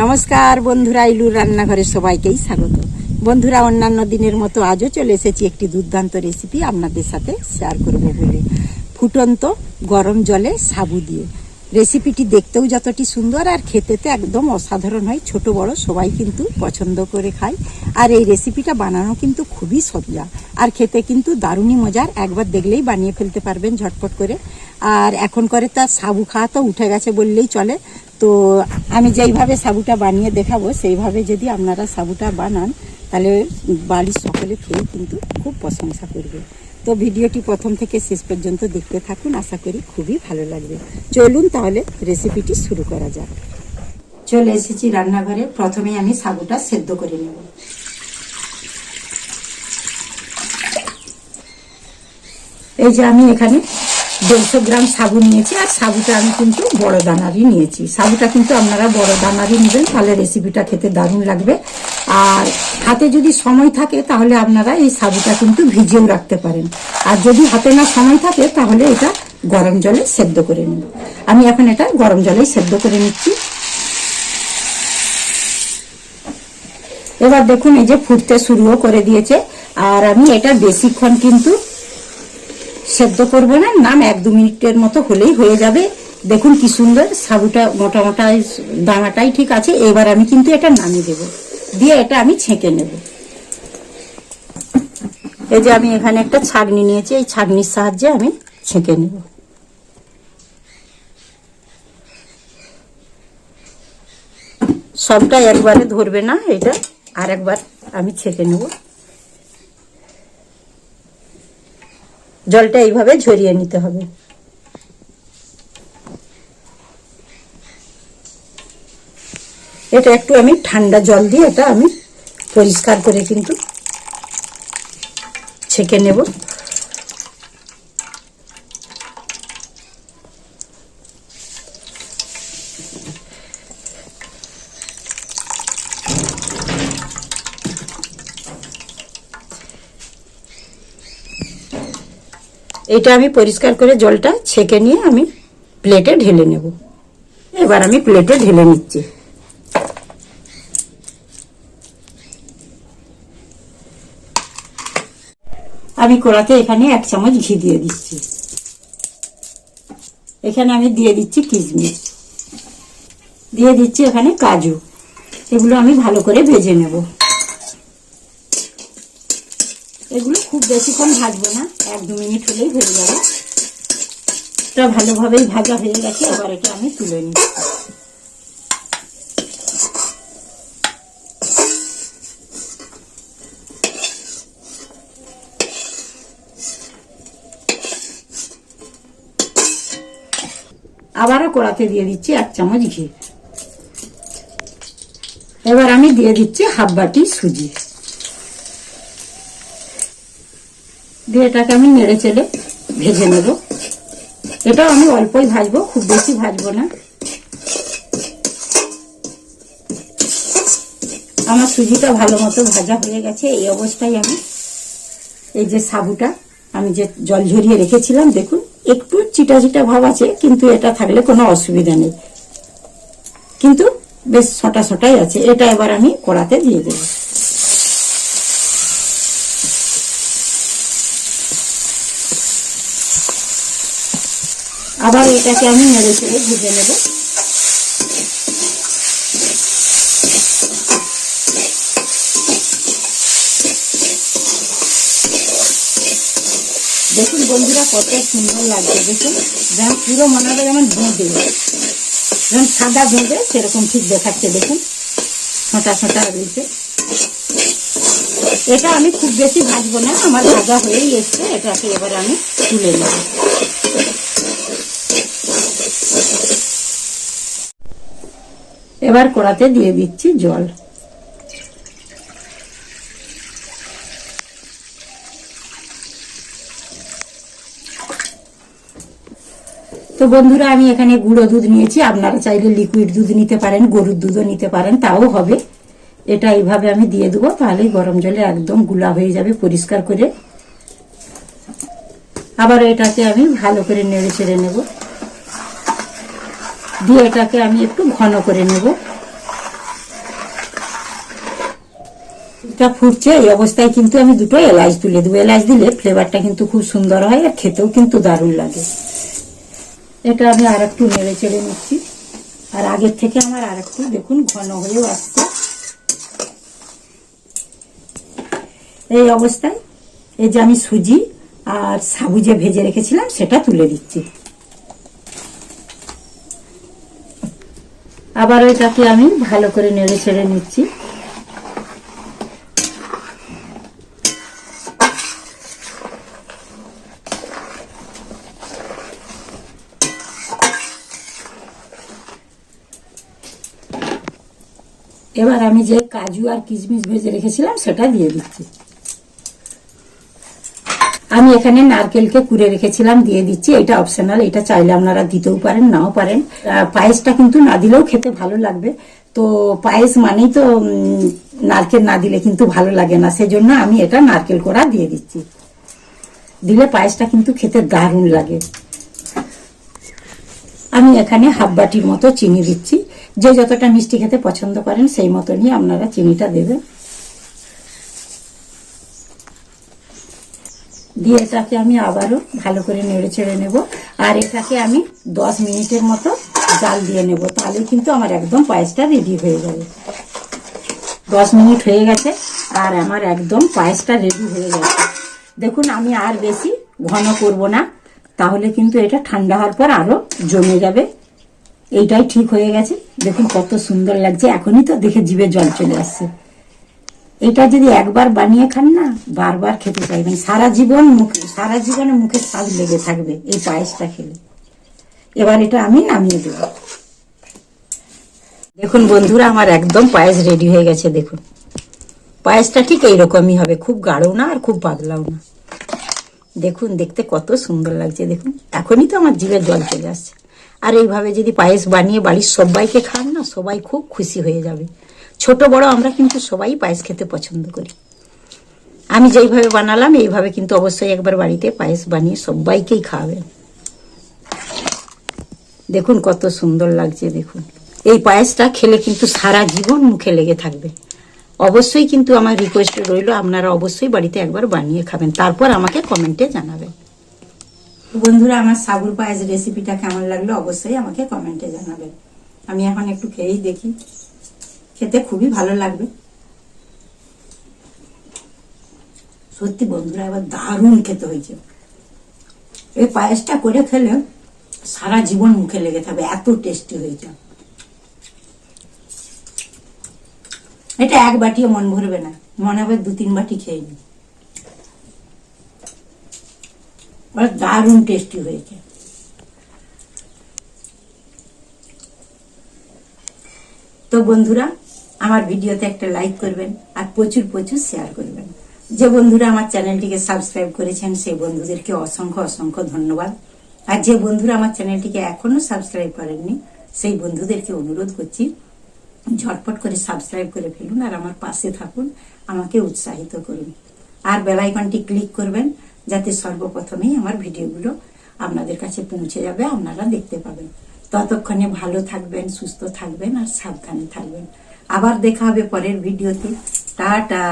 নমস্কার বন্ধুরা, ইলুর রান্নাঘরে সবাইকেই স্বাগত। বন্ধুরা, অন্যান্য দিনের মতো আজও চলে এসেছি একটি দুর্দান্ত রেসিপি আপনাদের সাথে শেয়ার করব বলে। ফুটন্ত গরম জলে সাবু দিয়ে। রেসিপিটি দেখতেও যতটি সুন্দর আর খেতেতে একদম অসাধারণ হয়, ছোট বড় সবাই কিন্তু পছন্দ করে খায়। আর এই রেসিপিটা বানানো কিন্তু খুবই সজ্জা আর খেতে কিন্তু দারুণই মজার, একবার দেখলেই বানিয়ে ফেলতে পারবেন ঝটপট করে। আর এখন করে তার সাবু খাওয়া তো উঠে গেছে বললেই চলে। তো আমি যেইভাবে সাবুটা বানিয়ে দেখাবো, সেইভাবে যদি আপনারা সাবুটা বানান, তাহলে বাড়ির সকলে খেয়ে কিন্তু খুব প্রশংসা করবে। তো ভিডিওটি প্রথম থেকে শেষ পর্যন্ত দেখতে থাকুন, আশা করি খুবই ভালো লাগবে। চলুন তাহলে রেসিপিটি শুরু করা যাক। চলে এসেছি রান্নাঘরে, প্রথমে আমি সাবুটা সেদ্ধ করে নেব। এই যে আমি এখানে দেড়শো গ্রাম সাবু নিয়েছি, আর সাবুটা আমি কিন্তু বড় দানারই নিয়েছি। সাবুটা কিন্তু আপনারা বড় দানারই নেবেন, তাহলে রেসিপিটা খেতে দারুণ লাগবে। আর হাতে যদি সময় থাকে, তাহলে আপনারা এই সাবুটা কিন্তু ভিজিয়েও রাখতে পারেন। আর যদি হাতে না সময় থাকে, তাহলে এটা গরম জলে সেদ্ধ করে নিন। আমি এখন এটা গরম জলেই সেদ্ধ করে নিচ্ছি। এবার দেখুন, এই যে ফুটতে শুরুও করে দিয়েছে। আর আমি এটা বেশিক্ষণ কিন্তু সেদ্ধ করব না, নাম এক দু মিনিটের মতো হলেই হয়ে যাবে। দেখুন কি সুন্দর, সাবুটা মোটা মোটা দানাটাই ঠিক আছে, এবার আমি কিন্তু এটা নামিয়ে দেব। দিয়ে এটা আমি ছেঁকে নেব। এই যে আমি এখানে একটা ছাগনি নিয়েছি, এই ছাগনির সাহায্যে আমি ছেঁকে নেব। সবটা একবারে ধরবে না, এটা আর একবার আমি ছেঁকে নেব। জলটা এইভাবে ঝরিয়ে নিতে হবে। এটা একটু আমি ঠান্ডা জল দিয়ে এটা আমি পরিষ্কার করে কিন্তু ছেঁকে নেব। এটা আমি পরিষ্কার করে জলটা ছেঁকে নিয়ে আমি প্লেটে ঢেলে নেব। এবার আমি প্লেটে ঢেলে নিচ্ছি। আমি কড়াতে এখানে এক চামচ ঘি দিয়ে দিচ্ছি। এখানে আমি দিয়ে দিচ্ছি কিশমিশ দিয়ে দিচ্ছি এখানে কাজু। এগুলো আমি ভালো করে ভেজে নেব। এগুলো খুব বেশিক্ষণ ভাজবো না, এক দু মিনিট হলেই হয়ে যাবে। এটা ভালোভাবেই ভাজা হয়ে গেছে, এবার এটা আমি তুলে নিচ্ছি। আবারও কড়াতে দিয়ে দিচ্ছি এক চামচ ঘি। এবার আমি দিয়ে দিচ্ছি হাফ বাটি সুজি। দিয়ে এটাকে আমি নেড়ে চেড়ে ভেজে নেব। এটাও আমি অল্পই ভাজবো, খুব বেশি ভাজবো না। আমার সুজিটা ভালো মতো ভাজা হয়ে গেছে, এই অবস্থায় আমি এই যে সাবুটা, আমি যে জল ঝরিয়ে রেখেছিলাম, দেখুন, একটু চিটা চিটা ভাব আছে, কিন্তু এটা থাকলে কোনো অসুবিধা নেই। কিন্তু বেশ ছটা ছটাই আছে, এটা এবার আমি কড়াতে দিয়ে দেবো। আবার এটাকে আমি নেড়ে চেড়ে ভেজে নেব। দেখুন বন্ধুরা, কত সুন্দর লাগছে, দেখুন। যেমন পুরো মনে হবে যেমন বোঁদে যেমন সাদা বোঁদে সেরকম ঠিক দেখাচ্ছে, দেখুন। ছোটা ছোটা রয়েছে। এটা আমি খুব বেশি ভাজবো না, আমার ভাজা হয়েই এসছে, এটাকে এবার আমি তুলে নেব। এবার কড়াতে দিয়ে দিচ্ছি জল। তো বন্ধুরা, আমি এখানে গুঁড়ো দুধ নিয়েছি। আপনারা চাইলে লিকুইড দুধ নিতে পারেন, গরুর দুধও নিতে পারেন, তাও হবে। এটা এইভাবে আমি দিয়ে দেবো তাহলে গরম জলে একদমগুলা হয়ে যাবে, পরিষ্কার করে। আবার এটাকে আমি ভালো করে নেড়ে ছেড়ে নেব। দিয়ে এটাকে আমি একটু ঘন করে নেব। এটা ফুটছে এই অবস্থায় কিন্তু আমি দুটো এলাচ তুলে দেবো। এলাচ দিলে ফ্লেভারটা কিন্তু খুব সুন্দর হয় আর খেতেও কিন্তু দারুণ লাগে। এটা আমি আর একটু নেড়ে চেড়ে নিচ্ছি। আর আগের থেকে আমার আর একটু দেখুন, ঘন হয়েও আসছে। এই অবস্থায় এই যে আমি সুজি আর সাবু যে ভেজে রেখেছিলাম, সেটা তুলে দিচ্ছি। আবার ওইটাকে আমি ভালো করে নেড়ে ছেড়ে নিচ্ছি। এবার আমি যে কাজু আর কিশমিশ ভেজে রেখেছিলাম, সেটা দিয়ে দিচ্ছি। আমি এখানে নারকেলকে কুড়ে রেখেছিলাম, দিয়ে দিচ্ছি। এটা অপশনাল এটা চাইলে আপনারা দিতেও পারেন, নাও পারেন। পায়েসটা কিন্তু না দিলেও খেতে ভালো লাগবে। তো পায়েস মানেই তো নারকেল না দিলে কিন্তু ভালো লাগে না। সেজন্য আমি এটা নারকেল কোড়া দিয়ে দিচ্ছি। দিলে পায়েসটা কিন্তু খেতে দারুণ লাগে। আমি এখানে হাফ বাটির মতো চিনি দিচ্ছি। যে যতটা মিষ্টি খেতে পছন্দ করেন, সেই মতনই আপনারা চিনিটা দেবেন। দিয়ে এটাকে আমি আবারও ভালো করে নেড়ে ছেড়ে নেব। আর এটাকে আমি দশ মিনিটের মতো জাল দিয়ে নেব। তাহলে কিন্তু আমার একদম পায়েসটা রেডি হয়ে যাবে। দশ মিনিট হয়ে গেছে আর আমার একদম পায়েসটা রেডি হয়ে গেছে। দেখুন, আমি আর বেশি ঘন করব না। তাহলে কিন্তু এটা ঠান্ডা হওয়ার পর আরও জমে যাবে। এইটাই ঠিক হয়ে গেছে। দেখুন কত সুন্দর লাগছে। এখনই তো দেখে জিভে জল চলে আসছে। এটা যদি একবার বানিয়ে খান না, বারবার খেতে চাইবেন। সারা জীবন মুখে, সারা জীবনে মুখে স্বাদ লেগে থাকবে এই পায়েসটা খেলে। এবার এটা আমি নামিয়ে দেব। দেখুন বন্ধুরা, আমার একদম পায়েস রেডি হয়ে গেছে, দেখুন। পায়েসটা ঠিক এইরকমই হবে, খুব গাঢ় না আর খুব পাতলাও না। দেখুন, দেখতে কত সুন্দর লাগছে, দেখুন। এখনই তো আমার জিভে জল চলে আসছে। আর এইভাবে যদি পায়েস বানিয়ে বাড়ির সবাইকে খান না, সবাই খুব খুশি হয়ে যাবে। ছোট, বড়, আমরা কিন্তু সবাই পায়েস খেতে পছন্দ করি। আমি যেইভাবে বানালাম, এইভাবে কিন্তু অবশ্যই একবার বাড়িতে পায়েস বানিয়ে সবাইকেই খাওয়াবেন দেখুন কত সুন্দর লাগছে, দেখুন। এই পায়েসটা খেলে কিন্তু সারা জীবন মুখে লেগে থাকবে। অবশ্যই কিন্তু আমার রিকোয়েস্ট রইল, আপনারা অবশ্যই বাড়িতে একবার বানিয়ে খাবেন। তারপর আমাকে কমেন্টে জানাবেন। বন্ধুরা, আমার সাবুর পায়েস রেসিপিটা কেমন লাগল অবশ্যই আমাকে কমেন্টে জানাবেন। আমি এখন একটু খেয়েই দেখি। খেতে খুবই ভালো লাগবে। সত্যি বন্ধুরা, এবার দারুণ খেতে হয়েছে। এই পায়েসটা করে খেলে সারা জীবন মুখে লেগে থাকবে, এত টেস্টি হয়েছে। এটা এক বাটিও মন ভরবে না, মনে হবে দু তিন বাটি খেয়ে নি। দারুণ টেস্টি হয়েছে। তো বন্ধুরা, আমার ভিডিওতে একটা লাইক করবেন আর প্রচুর প্রচুর শেয়ার করবেন। যে বন্ধুরা আমার চ্যানেলটিকে সাবস্ক্রাইব করেছেন, সেই বন্ধুদেরকে অসংখ্য অসংখ্য ধন্যবাদ। আর যে বন্ধুরা আমার চ্যানেলটিকে এখনও সাবস্ক্রাইব করেননি, সেই বন্ধুদেরকে অনুরোধ করছি, ঝটপট করে সাবস্ক্রাইব করে ফেলুন আর আমার পাশে থাকুন, আমাকে উৎসাহিত করুন। আর বেলাইকনটি ক্লিক করবেন, যাতে সর্বপ্রথমেই আমার ভিডিওগুলো আপনাদের কাছে পৌঁছে যাবে, আপনারা দেখতে পাবেন। ততক্ষণে ভালো থাকবেন সুস্থ থাকবেন আর সাবধানে থাকবেন। আবার দেখা হবে পরের ভিডিওতে। টাটা।